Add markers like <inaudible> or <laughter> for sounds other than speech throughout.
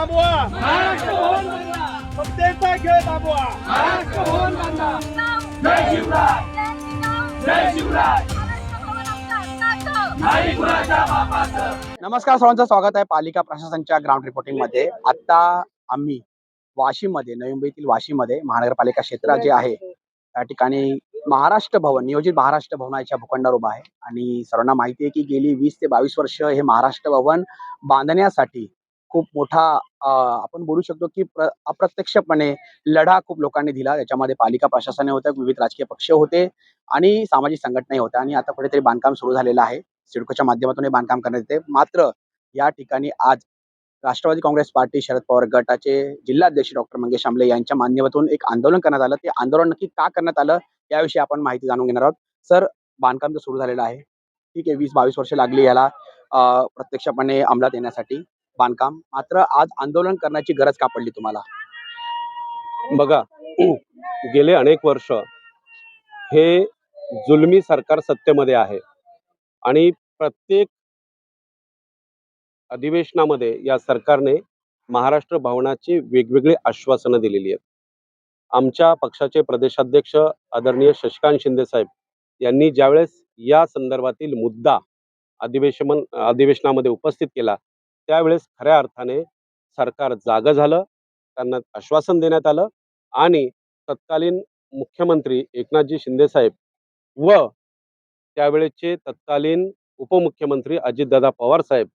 थांबवा महाराष्ट्र भवन बंद सत्तेचा खेळ थांबवा महाराष्ट्र भवन बंद जय शिवराय। जय शिवराय। नाही कुणाच्या बापाचं। नमस्कार सर्वांचं स्वागत आहे पालिका प्रशासनच्या ग्राउंड रिपोर्टिंगमध्ये. आता आम्ही वाशीमध्ये नवी मुंबईतील वाशीमध्ये महानगरपालिका क्षेत्र जे आहे त्या ठिकाणी महाराष्ट्र भवन नियोजित महाराष्ट्र भवनाच्या भूखंडावर उभा आहे. आणि सर्वांना माहिती आहे की गेली वीस ते बावीस वर्ष हे महाराष्ट्र भवन बांधण्यासाठी खूप मोठा आपण बोलू शकतो की अप्रत्यक्षपणे लढा खूप लोकांनी दिला. याच्यामध्ये पालिका प्रशासने होत्या विविध राजकीय पक्ष होते आणि सामाजिक संघटनाही होत्या आणि आता कुठेतरी बांधकाम सुरू झालेलं आहे. सिडकोच्या माध्यमातून हे बांधकाम करण्यात येते. मात्र या ठिकाणी आज राष्ट्रवादी काँग्रेस पार्टी शरद पवार गटाचे जिल्हाध्यक्ष डॉक्टर मंगेश आंबले यांच्या माध्यमातून एक आंदोलन करण्यात आलं. ते आंदोलन नक्की का करण्यात आलं याविषयी आपण माहिती जाणून घेणार आहोत. सर बांधकाम तर सुरू झालेलं आहे. ठीक आहे वीस बावीस वर्ष लागली याला प्रत्यक्षपणे अंमलात येण्यासाठी. बांधकाम. मात्र आज आंदोलन करण्याची गरज का पडली तुम्हाला? बघा <clears throat> गेले अनेक वर्ष हे जुलमी सरकार सत्तेमध्ये आहे आणि प्रत्येक अधिवेशनामध्ये या सरकारने महाराष्ट्र भवनाची वेगवेगळी आश्वासनं दिलेली आहेत. आमच्या पक्षाचे प्रदेशाध्यक्ष आदरणीय शशिकांत शिंदे साहेब यांनी ज्यावेळेस या संदर्भातील मुद्दा अधिवेशन अधिवेशनामध्ये उपस्थित केला त्यावेळेस खऱ्या अर्थाने सरकार जागं झालं त्यांना आश्वासन देण्यात आलं आणि तत्कालीन मुख्यमंत्री एकनाथजी शिंदेसाहेब व त्यावेळेचे तत्कालीन उपमुख्यमंत्री अजितदादा पवार साहेब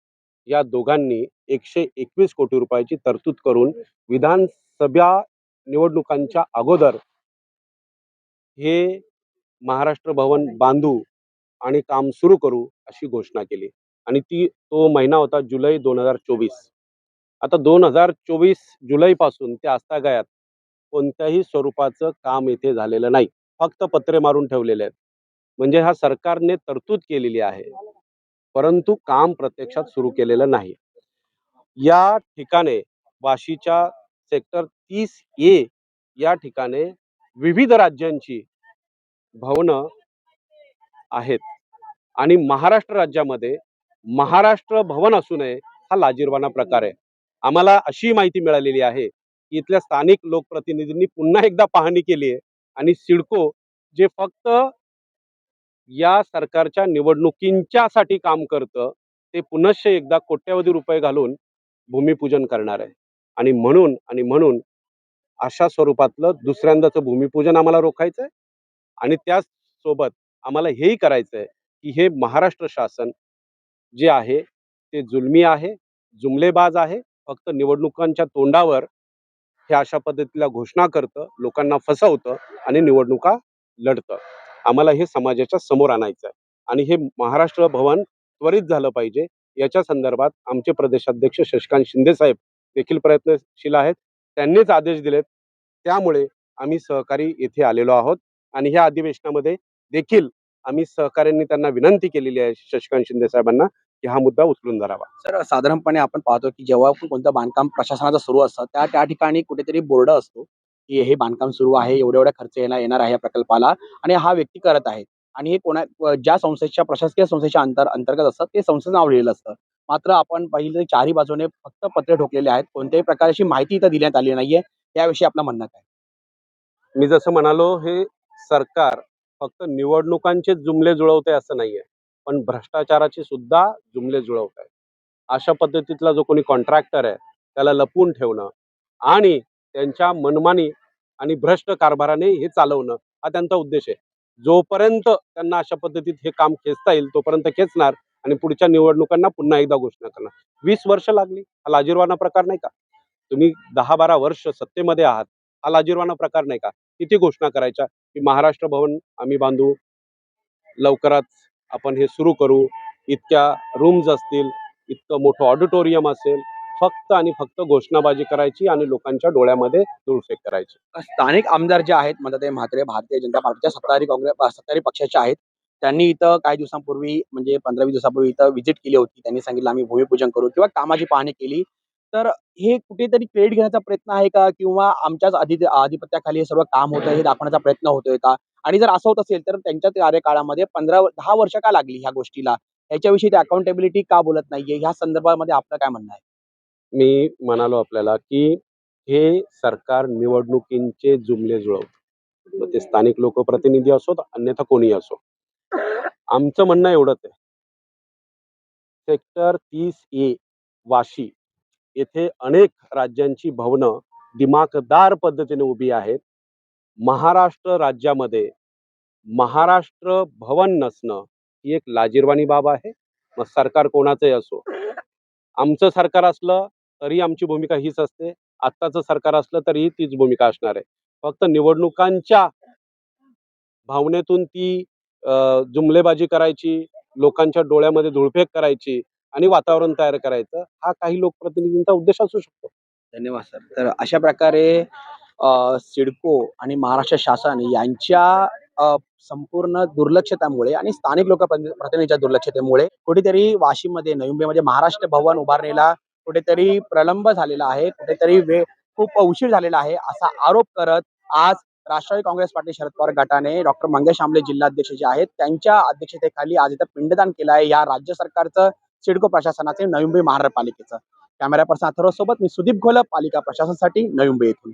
या दोघांनी एकशे एकवीस कोटी रुपयाची तरतूद करून विधानसभा निवडणुकांच्या अगोदर हे महाराष्ट्र भवन बांधू आणि काम सुरू करू अशी घोषणा केली. आणि ती तो महिना होता जुलै दोन हजार चोवीस. आता दोन हजार चोवीस जुलैपासून ते आस्थागायात कोणत्याही स्वरूपाचं काम इथे झालेलं नाही. फक्त पत्रे मारून ठेवलेले आहेत. म्हणजे हा सरकारने तरतूद केलेली आहे. परंतु काम प्रत्यक्षात सुरू केलेलं नाही. या ठिकाणे वाशीच्या सेक्टर तीस ए या ठिकाणे विविध राज्यांची भवनं आहेत. आणि महाराष्ट्र राज्यामध्ये महाराष्ट्र भवन असू नये हा लाजीरवाना प्रकार आहे. आम्हाला अशी माहिती मिळालेली आहे की इथल्या स्थानिक लोकप्रतिनिधींनी पुन्हा एकदा पाहणी केली आहे आणि सिडको जे फक्त या सरकारच्या निवडणुकींच्यासाठी काम करतं ते पुनश्च एकदा कोट्यवधी रुपये घालून भूमिपूजन करणार आहे. आणि म्हणून आणि म्हणून अशा स्वरूपातलं दुसऱ्यांदाचं भूमिपूजन आम्हाला रोखायचं आहे आणि त्याचसोबत आम्हाला हेही करायचं आहे की हे महाराष्ट्र शासन जे आहे ते जुलमी आहे जुमलेबाज आहे फक्त निवडणुकांच्या तोंडावर हे अशा पद्धतीला घोषणा करतं लोकांना फसवतं आणि निवडणुका लढतं. आम्हाला हे समाजाच्या समोर आणायचं आहे आणि हे महाराष्ट्र भवन त्वरित झालं पाहिजे. याच्या संदर्भात आमचे प्रदेशाध्यक्ष शशिकांत शिंदे साहेब देखील प्रयत्नशील आहेत. त्यांनीच आदेश दिलेत. त्यामुळे आम्ही सहकारी येथे आलेलो आहोत. आणि ह्या अधिवेशनामध्ये देखील आम्ही सहकाऱ्यांनी त्यांना विनंती केलेली आहे शशिकांत शिंदे साहेबांना. की हा मुद्दा उचलून धरावा. सर साधारणपणे आपण पाहतो की जेव्हा पण कोणतं बांधकाम प्रशासनाचं सुरू असतं त्या त्या ठिकाणी कुठेतरी बोर्ड असतो की हे बांधकाम सुरू आहे एवढ्या एवढ्या खर्च येणार येणार आहे या प्रकल्पाला आणि हा व्यक्ती करत आहे. आणि हे कोणा ज्या संस्थेच्या प्रशासकीय संस्थेच्या अंतर अंतर्गत असतात ते संस्थेचं नाव लिहिलेलं असतं. मात्र आपण पाहिलं चारही बाजूने फक्त पत्रे ठोकलेले आहेत कोणत्याही प्रकारची माहिती इथं देण्यात आली नाहीये याविषयी आपलं म्हणणं काय? मी जसं म्हणालो हे सरकार फक्त निवडणुकांचे जुमले जुळवते असं नाहीये. पण भ्रष्टाचाराचे सुद्धा जुमले जुळवत आहेत. अशा पद्धतीतला जो कोणी कॉन्ट्रॅक्टर आहे त्याला लपवून ठेवणं आणि त्यांच्या मनमानी आणि भ्रष्ट कारभाराने हे चालवणं हा त्यांचा उद्देश आहे. जोपर्यंत त्यांना अशा पद्धतीत हे काम खेचता येईल तोपर्यंत खेचणार आणि पुढच्या निवडणुकांना पुन्हा एकदा घोषणा करणार. वीस वर्ष लागली. हा लाजीरवाना प्रकार नाही का? तुम्ही दहा बारा वर्ष सत्तेमध्ये आहात. हा लाजीरवाना प्रकार नाही का? किती घोषणा करायच्या की महाराष्ट्र भवन आम्ही बांधू लवकरच आपण हे सुरू करू. इतक्या रूम्स असतील इतकं मोठं ऑडिटोरियम असेल फक्त आणि फक्त घोषणाबाजी करायची आणि लोकांच्या डोळ्यामध्ये धूळफेक करायची. स्थानिक आमदार जे आहेत मदते म्हात्रे भारतीय जनता पार्टीच्या सत्ताधारी काँग्रेस सत्ताधारी पक्षाचे आहेत. त्यांनी इथं काही दिवसांपूर्वी म्हणजे पंधरा वीस दिवसापूर्वी इथं व्हिजिट केली होती. त्यांनी सांगितलं आम्ही भूमिपूजन करू किंवा कामाची पाहणी केली. तर हे कुठेतरी क्रेडिट घेण्याचा प्रयत्न आहे का? किंवा आमच्याच आधी आधिपत्याखाली हे सर्व काम होतं हे दाखवण्याचा प्रयत्न होतोय का? आणि जर असं होत असेल तर त्यांच्या कार्यकाळामध्ये पंधरा दहा वर्ष का लागली ह्या गोष्टीला? याच्याविषयी ते अकाउंटेबिलिटी का बोलत नाहीये? ह्या संदर्भामध्ये आपलं काय म्हणणं आहे? मी म्हणालो आपल्याला की हे सरकार निवडणुकींचे जुमले जुळवत. मग ते स्थानिक लोकप्रतिनिधी असोत अन्यथा कोणी असो. आमचं म्हणणं एवढंच आहे. सेक्टर तीस ए वाशी येथे अनेक राज्यांची भवनं दिमाखदार पद्धतीने उभी आहेत. महाराष्ट्र राज्यामध्ये महाराष्ट्र भवन नसणं ही एक लाजीरवाणी बाब आहे. मग सरकार कोणाचंही असो. आमचं सरकार असलं तरी आमची भूमिका हीच असते. आत्ताचं सरकार असलं तरीही तीच भूमिका असणार आहे. फक्त निवडणुकांच्या भावनेतून ती जुमलेबाजी करायची लोकांच्या डोळ्यामध्ये धुळफेक करायची आणि वातावरण तयार करायचं हा काही लोकप्रतिनिधींचा उद्देश असू शकतो. धन्यवाद सर. तर अशा प्रकारे सिडको आणि महाराष्ट्र शासन यांच्या संपूर्ण दुर्लक्षतामुळे आणि स्थानिक लोकप्रतिनिधीच्या दुर्लक्षतेमुळे कुठेतरी वाशिममध्ये नवी मुंबईमध्ये महाराष्ट्र भवन उभारणीला कुठेतरी प्रलंब झालेला आहे कुठेतरी वेळ खूप उशीर झालेला आहे असा आरोप करत आज राष्ट्रवादी काँग्रेस पार्टी शरद पवार गटाने डॉक्टर मंगेश आंबले जिल्हाध्यक्ष जे आहेत त्यांच्या अध्यक्षतेखाली आज इथं पिंडदान केलं आहे. या राज्य सरकारचं सिडको प्रशासनाचे नवी मुंबई महानगरपालिकेचं. कॅमेरा पर्सन अथर्व सोबत मी सुदीप घोलप पालिका प्रशासनासाठी नवी मुंबई येथून.